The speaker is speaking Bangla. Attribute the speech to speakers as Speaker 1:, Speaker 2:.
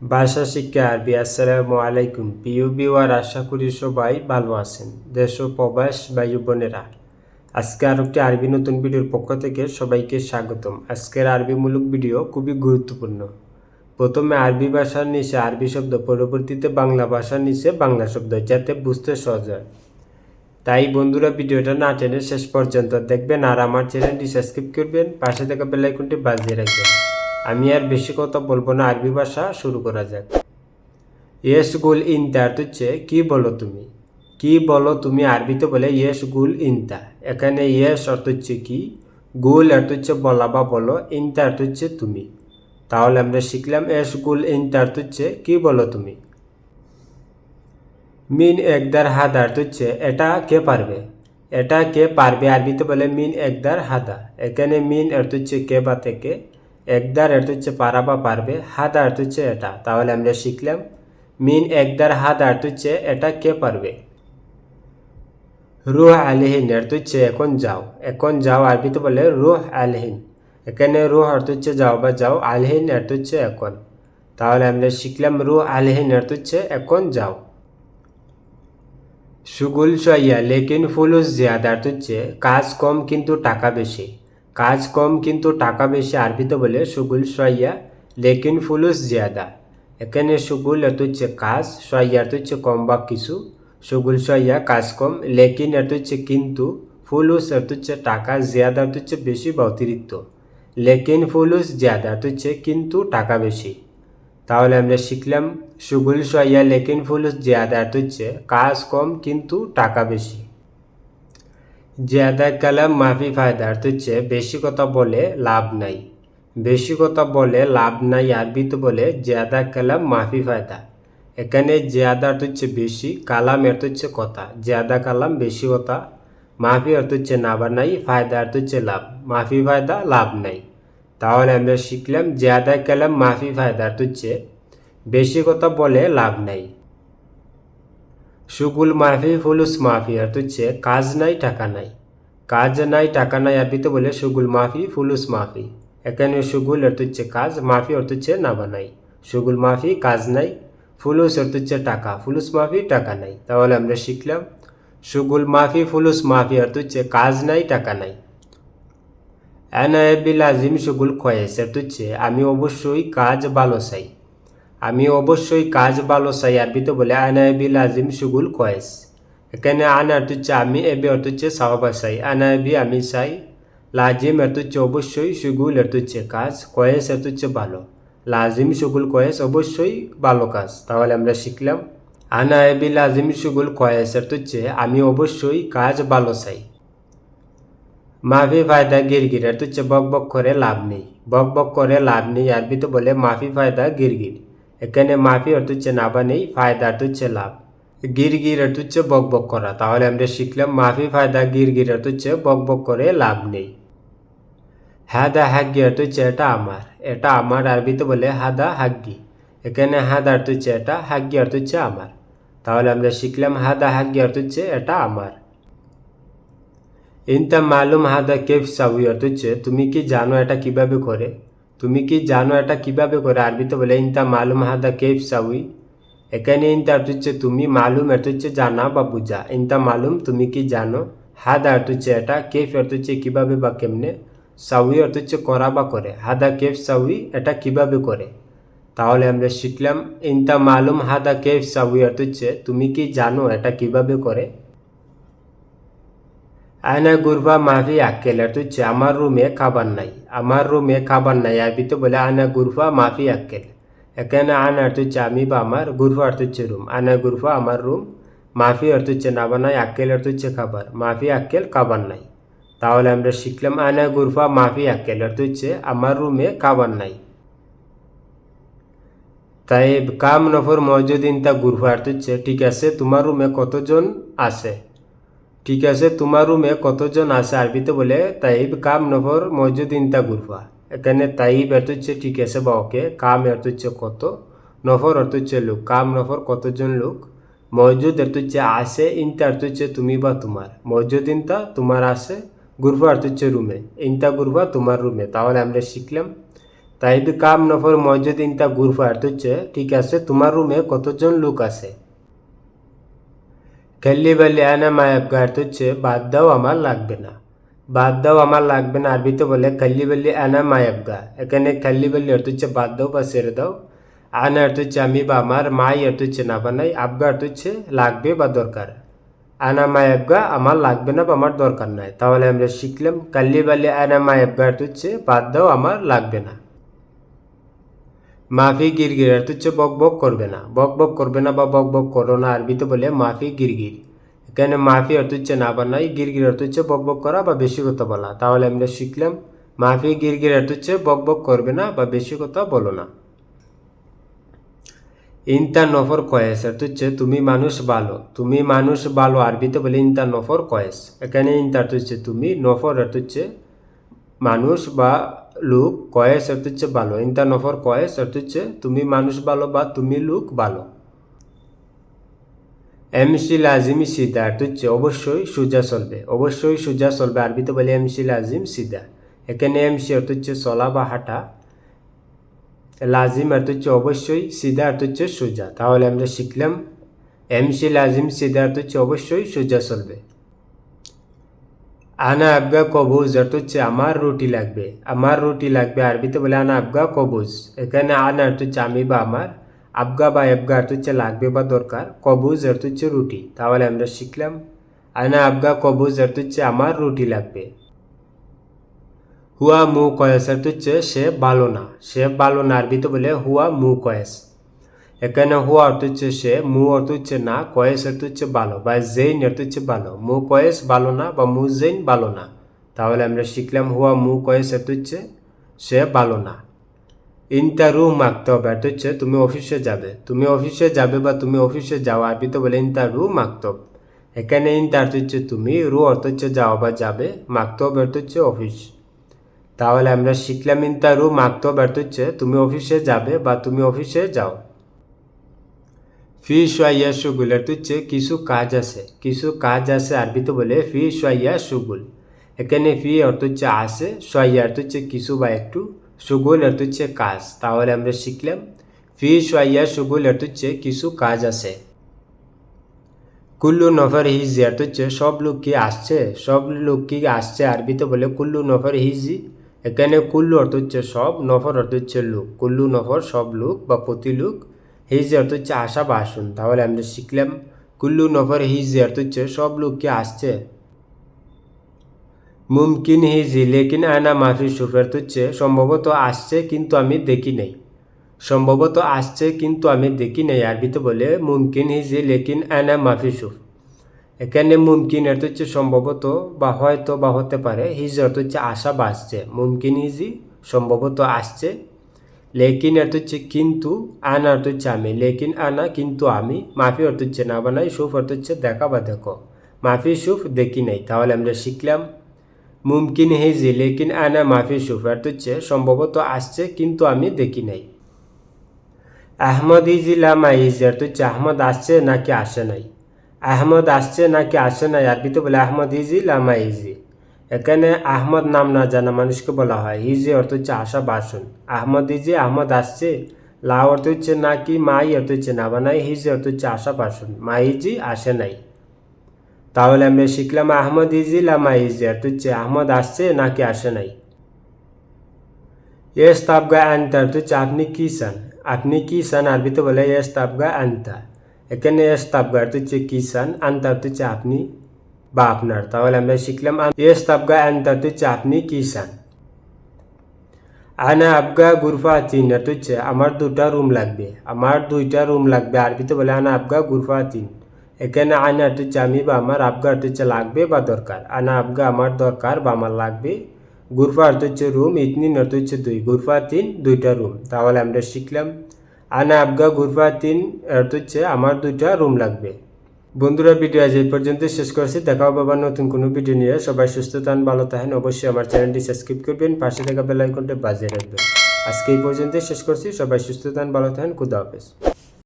Speaker 1: ভাষা, শিক্ষা, আরবি, আসসালামু আলাইকুম। প্রিয় বিওয়ার আশা করি সবাই ভালো আছেন। দেশ ও প্রবাস ও বোনেরা, আজকে আর একটি আরবি নতুন ভিডিওর পক্ষ থেকে সবাইকে স্বাগতম। আজকের আরবিমূলক ভিডিও খুবই গুরুত্বপূর্ণ। প্রথমে আরবি ভাষার নিচে আরবি শব্দ, পরবর্তীতে বাংলা ভাষার নিচে বাংলা শব্দ, যাতে বুঝতে সহজ হয়। তাই বন্ধুরা, ভিডিওটা না টেনে শেষ পর্যন্ত দেখবেন আর আমার চ্যানেলটি সাবস্ক্রাইব করবেন। পাশে থাকা বেলাইকনটি বাজিয়ে রাখবেন। আমি আর বেশি কথা বলব না, আরবি ভাষা শুরু করা যাক। ইয়েস গুল ইনতা হচ্ছে কি বলো তুমি? কি বলো তুমি আরবিতে বলে ইয়েস গুল ইনতা এখানে ইয়েস অর্থ হচ্ছে কি? গুল অর্থ হচ্ছে বলা বা বলো ইনতা অর্থ হচ্ছে তুমি। তাহলে আমরা শিখলাম এস গুল ইনতা অর্থ হচ্ছে কি বলো তুমি? মিন একদার হাদা অর্থ হচ্ছে এটা কে পারবে? এটা কে পারবে আরবিতে বলে মিন একদার হাদা। এখানে মিন অর্থ হচ্ছে কে বা থেকে। একদার অর্থ হচ্ছে পারা বা পারবে, হাদা অর্থ হচ্ছে এটা। তাহলে আমরা শিখলাম, মিন একদার হাদা অর্থ হচ্ছে এটা কে পারবে? রুহ আলহিন অর্থ হচ্ছে এখন যাও। এখন যাও আরবিতে বলে রুহ আলহিন এখানে রুহ অর্থ হচ্ছে যাও বা যাও আলহিন অর্থ হচ্ছে এখন। তাহলে আমরা শিখলাম রুহ আলহিন অর্থ হচ্ছে এখন যাও। সুগুল সইয়া, লেকিন ফুলুস জিয়াদা অর্থ হচ্ছে কাজ কম কিন্তু টাকা বেশি। কাজ কম কিন্তু টাকা বেশি আরবিতে বলে সুগুল সইয়া, লেকিন ফুলুস জিয়াদা। এখানে সুগুল এত হচ্ছে কাজ সইয়া অর্থ হচ্ছে কম বা কিছু। সুগুল সইয়া কাজ কম, লেকিন অর্থ হচ্ছে কিন্তু, ফুলুস অর্থ হচ্ছে টাকা, জিয়াদা অর্থ হচ্ছে বেশি বা অতিরিক্ত। লেকিন ফুলুস জিয়াদা অর্থ হচ্ছে কিন্তু টাকা বেশি। তাহলে আমরা শিখলাম, সুগুল সইয়া, লেকিন ফুলুস জিয়াদা অর্থ হচ্ছে কাজ কম কিন্তু টাকা বেশি। জিয়াদা কালাম মাফি ফায়দা অর্থ হচ্ছে বেশি কথা বলে লাভ নাই। বেশি কথা বলে লাভ নাই আরবিতে বলে জিয়াদা কালাম মাফি ফায়দা। এখানে জিয়াদা অর্থ হচ্ছে বেশি কালাম অর্থ হচ্ছে কথা। জিয়াদা কালাম বেশি কথা মাফি অর্থ হচ্ছে না বা নাই ফায়দা অর্থ হচ্ছে লাভ। মাফি ফায়দা, লাভ নাই। তাহলে আমরা শিখলাম জিয়াদা কালাম মাফি ফায়দা অর্থ হচ্ছে বেশি কথা বলে লাভ নাই। সুগুল মাফি, ফুলুস মাফি অর্থ হচ্ছে কাজ নাই, টাকা নাই। কাজ নাই, টাকা নাই আরবিতে বলে সুগুল মাফি, ফুলুস মাফি। এখানে সুগুল অর্থ হচ্ছে কাজ, মাফি অর্থ হচ্ছে না বানাই সুগুল মাফি, কাজ নাই, ফুলুস অর্থ হচ্ছে টাকা। ফুলুস মাফি, টাকা নাই, তাহলে আমরা শিখলাম। সুগুল মাফি, ফুলুস মাফি অর্থ হচ্ছে কাজ নাই, টাকা নাই। এনায়েবিল আজিম সুগুল খয়েস অর্থ হচ্ছে আমি অবশ্যই কাজ ভালো চাই। আমি অবশ্যই কাজ ভালো চাই আরবিতে বলে আনায়বিল লাজিম সুগুল কয়েস এখানে আন হচ্ছে আমি, এবি হচ্ছে সাহবা চাই। আনায়বি আমি চাই, লাজিম হচ্ছে অবশ্যই সুগুল হচ্ছে কাজ কয়েস হচ্ছে ভালো। লাজিম সুগুল কয়েস অবশ্যই ভালো কাজ। তাহলে আমরা শিখলাম আনায়বি লাজিম সুগুল কয়েস হচ্ছে আমি অবশ্যই কাজ ভালো চাই। মাফি ফায়দা গিরগির হচ্ছে বক বক করে লাভ নেই। বক বক করে লাভ নেই আরবিতে বলে, মাফি ফায়দা গিরগির। এখানে মাফি অর্থ হচ্ছে নাবা নেই, ফায়দা অর্থ হচ্ছে লাভ। গির গির অর্থ হচ্ছে বক বক করা। তাহলে আমরা শিখলাম মাফি, ফায়দা গির গির অর্থ হচ্ছে বক বক করে লাভ নেই। হাদা হাগ্গি অর্থ হচ্ছে এটা আমার। এটা আমার আরবিতে বলে হাদা হাগ্গি। এখানে হাদা অর্থ হচ্ছে এটা হাগ্গি অর্থ হচ্ছে আমার। তাহলে আমরা শিখলাম হাদা হাগ্গি অর্থ হচ্ছে এটা আমার। ইনতা মালুম হাদা কেফ সাউই অর্থ হচ্ছে তুমি কি জানো এটা কীভাবে করে? তুমি কি জানো এটা কীভাবে করে? আরবিতে বলে, ইনতা মালুম হাদা কেফ সাউই? এখানে ইনতা হচ্ছে, তুমি মালুম অর্থ হচ্ছে, জানা বা বুঝা। ইনতা মালুম, তুমি কি জানো? হাদা অর্থ হচ্ছে এটা, কেফ অর্থ হচ্ছে, কীভাবে বা কেমনে? সাউই অর্থ হচ্ছে, করা বা করে। হাদা কেফ সাউই, এটা কীভাবে করে? তাহলে আমরা শিখলাম, ইনতা মালুম হাদা কেফ সাউই অর্থ হচ্ছে, তুমি কি জানো এটা কীভাবে করে? আয়না গুরবা মাফি আক্কেল অর্থ হচ্ছে আমার রুমে খাবার নাই, আমার রুমে খাবার নাই আরবিতে বলে আয়না গুরফা মাফি আক্কেল এখানে আনা অর্থ হচ্ছে আমি বা আমার গুরফা অর্থ হচ্ছে রুম। আয়না গুরফা আমার রুম মাফি অর্থ হচ্ছে না বানাই আক্কেল অর্থ হচ্ছে খাবার মাফি আক্কেল খাবার নাই। তাহলে আমরা শিখলাম আয়না গুরফা মাফি আক্কেল অর্থ হচ্ছে আমার রুমে খাবার নাই। তাই কাম নফর মজুদিন তা গুরফা অর্থ হচ্ছে ঠিক আছে, তোমার রুমে কতজন আছে? ঠিক আছে তোমার রুমে কতজন আছে আরবিতে বলে, তাইব কাম নফর মজুদ ইনতা গুরফা এখানে তাইব এত হচ্ছে ঠিক আছে বা ওকে কাম অর্থ হচ্ছে কত? নফর অর্থ হচ্ছে লোক। কাম নফর কতজন লোক? মজুদ অর্থ হচ্ছে আসে ইনতা অর্থ হচ্ছে তুমি বা তোমার মজুদ ইনতা তোমার আসে গুরফা অর্থ হচ্ছে রুমে ইনতা গুরফা তোমার রুমে তাহলে আমরা শিখলাম তাই বি কাম নফর মসজিদ ইনতা গুরফা অর্থ হচ্ছে ঠিক আছে তোমার রুমে কতজন লোক আছে? খেললি বেলি আনা মায়াবগা অর্থ হচ্ছে বাদ দাও আমার লাগবে না। বাদ দাও আমার লাগবে না আরবিতে বলে খাল্লি বেলি আনা মায়াবগা এখানে খাল্লি বেলি অর্থ হচ্ছে বাদ দাও বা সেরে দাও। আনা অর্থ হচ্ছে আমি বা আমার, মাই অর্থ হচ্ছে না বানাই আবগা অর্থ হচ্ছে লাগবে বা দরকার। আনা মায়াবগা আমার লাগবে না বা আমার দরকার নাই। তাহলে আমরা শিখলাম কাল্লি বালি আনা মায়াবগা অর্থ হচ্ছে বাদ দাও আমার লাগবে না। মাফি গিরগির অর্থ হচ্ছে বক বক করবে না। বক বক করবে না বা বক বক করো না আরবিতে বলে মাফি গিরগির। এখানে মাফি অর্থ হচ্ছে না বানাই গিরগির অর্থ হচ্ছে বক বক করা বা বেশি কথা বলা? তাহলে আমরা শিখলাম, মাফি গিরগির অর্থ হচ্ছে বক বক করবে না বা বেশি কথা বলো না। ইনতা নফর কয়েস অর্থ হচ্ছে তুমি মানুষ ভালো তুমি মানুষ ভালো আরবিতে বলে ইনতা নফর কয়েস। এখানে ইনতা অর্থ হচ্ছে তুমি, নফর অর্থ হচ্ছে মানুষ বা লোক কয়েস অর্থ হচ্ছে ভালো। ইনতা নফর কয়েস অর্থ হচ্ছে তুমি মানুষ ভালো বা তুমি লোক ভালো। এমসি লাজিম সিদা অর্থ হচ্ছে অবশ্যই সোজা চলবে। অবশ্যই সোজা চলবে। আরবিতে বলে এমসি লাজিম সিদা। এখানে এমসি অর্থ হচ্ছে চলা বা হাঁটা। লাজিম অর্থ হচ্ছে অবশ্যই সিধা অর্থ হচ্ছে সোজা। তাহলে আমরা শিখলাম, এমসি লাজিম সিধা অর্থ হচ্ছে অবশ্যই সোজা চলবে। আনা আবগা কবুজ অর্থ হচ্ছে আমার রুটি লাগবে। আমার রুটি লাগবে আরবিতে বলে আনা আবগা কবুজ। এখানে আনা অর্থ হচ্ছে আমি বা আমার, আবগা বা এবগা অর্থ হচ্ছে লাগবে বা দরকার, কবুজ অর্থ হচ্ছে রুটি। তাহলে আমরা শিখলাম, আনা আবগা কবুজ অর্থ হচ্ছে আমার রুটি লাগবে। হুয়া মু কয়েস অর্থ হচ্ছে সে ভালো না। সে ভালো না, আরবিতে বলে হুয়া মু কয়েস। এখানে হুয়া অর্থ হচ্ছে সে, মু অর্থ হচ্ছে না, কয়েস অর্থ হচ্ছে ভালো, বা জেইন অর্থ হচ্ছে ভালো, মু কয়েস ভালো না, বা মু জেইন ভালো না। তাহলে আমরা শিখলাম হুয়া মু কয়েস অর্থ হচ্ছে সে ভালো না। ইনতা রু মাখতে হবে অর্থ হচ্ছে তুমি অফিসে যাবে। তুমি অফিসে যাবে বা তুমি অফিসে যাওয়া যাও আরবিতে বলে ইনতা রু মাকতব এখানে ইনতা অর্থ হচ্ছে তুমি, রু অর্থ হচ্ছে যাওয়া বা যাবে মাকতব অর্থ হচ্ছে অফিস। তাহলে আমরা শিখলাম ইন্তারু মাকতো ব্যর্থ হচ্ছে তুমি অফিসে যাবে বা তুমি অফিসে যাও। ফি সোয়াইয়া সুগুল এর হচ্ছে কিছু কাজ আছে, কিছু কাজ আছে আরবিতে বলে ফি সোয়াইয়া সুগুল। এখানে ফি অর্থ হচ্ছে আছে সোয়াইয়া অর্থ হচ্ছে কিছু বা একটু সুগুল অর্থ হচ্ছে কাজ, তাহলে আমরা শিখলাম। ফি সোয়াইয়া সুগুল অর্থ হচ্ছে কিছু কাজ আছে। কুল্লু নফর হিজি অর্থ হচ্ছে সব লোক কি আসছে, সব লোক কি আসছে আরবিতে বলে কুল্লু নফর হিজি। এখানে কুল্লু অর্থ হচ্ছে সব নফর অর্থ হচ্ছে লোক, কুল্লু নফর সব লোক বা প্রতি লোক হিজি অর্থ হচ্ছে আসা বা আসুন। তাহলে আমরা শিখলাম, কুল্লু নফর হিজি অর্থ হচ্ছে সব লোক কি আসছে। মুমকিন হিজি লেকিন আয়না মাফি সুফ অর্থ হচ্ছে সম্ভবত আসছে কিন্তু আমি দেখি নাই। সম্ভবত আসছে কিন্তু আমি দেখি নাই, আরবিতে বলে মুমকিন হিজি লেকিন আয়না মাফি সুফ। এখানে মুমকিন অর্থ হচ্ছে সম্ভবত বা হয়তো বা হতে পারে হিজ অর্থ হচ্ছে আশা বা আসছে। মুমকিন হিজি সম্ভবত আসছে। লেকিন অর্থ হচ্ছে কিন্তু আনা অর্থ হচ্ছে আমি, লেকিন আনা কিন্তু আমি। মাফি অর্থ হচ্ছে না বানাই, সুফ অর্থ হচ্ছে দেখা বা দেখো। মাফি সুফ দেখি নাই, তাহলে আমরা শিখলাম। মুমকিন হিজি লেকিন আনা মাফি সুফ অর্থ হচ্ছে সম্ভবত আসছে কিন্তু আমি দেখি নাই। আহমদ ইজি লামা ইজি অর্থ হচ্ছে আহমদ আসছে নাকি আসে নাই? আহমদ আসছে নাকি আসে নাই? আরবিতে বলে আহমদ ইজি লামা ইজি। এখানে আহমদ নাম না জানা মানুষকে বলা হয়। হিজে অর্থ হচ্ছে আসা বাসন। আহমদ ইজি আহমদ আসছে, লা অর্থ হচ্ছে না কি মাই অর্থ হচ্ছে না বানাই হিজে অর্থ হচ্ছে আসা বাসন। ইজি আসে নাই। তাহলে আমরা শিখলাম আহমদ ইজি লামা ইজি অর্থ হচ্ছে আহমদ আসছে নাকি আসে নাই। এস তাবগা আনতা অর্থ হচ্ছে আপনি কি চান? আপনি কি চান? আরবিতে বলে এস তাবগা আনতা। এখানে এস তাবগা অর্থ হচ্ছে কি চান? আনতা অর্থ হচ্ছে আপনি বা আপনার তাহলে আমরা শিখলাম এস তাবগা অর্থ হচ্ছে আপনি কি চান আনা আবগা গুরফা তিন অর্থ হচ্ছে আমার দুটা রুম লাগবে। আমার দুইটা রুম লাগবে। আরবিতে বলে, আনা আবগা গুরফা তিন। এখানে আনা হচ্ছে আমি বা আমার, আবগা হচ্ছে লাগবে বা দরকার? আনা আবগা আমার দরকার বা আমার লাগবে। গুরফা অর্থ হচ্ছে রুম ইতনিন অর্থ হচ্ছে দুই। গুরফা তিন, দুইটা রুম। তাহলে আমরা শিখলাম, আনা আবগা গুরফা তিন হচ্ছে আমার দুইটা রুম লাগবে। বন্ধুরা, ভিডিও আজ এই পর্যন্ত শেষ করছি। দেখা হবে আবার নতুন কোনো ভিডিও নিয়ে। সবাই সুস্থ থান ভালো থাকেন। অবশ্যই আমার চ্যানেলটি সাবস্ক্রাইব করবেন, পাশে থাকা বেল আইকনটা বাজিয়ে রাখবেন। আজকে এই পর্যন্ত শেষ করছি। সবাই সুস্থ থান ভালো থাকেন। খুদা হাফেজ।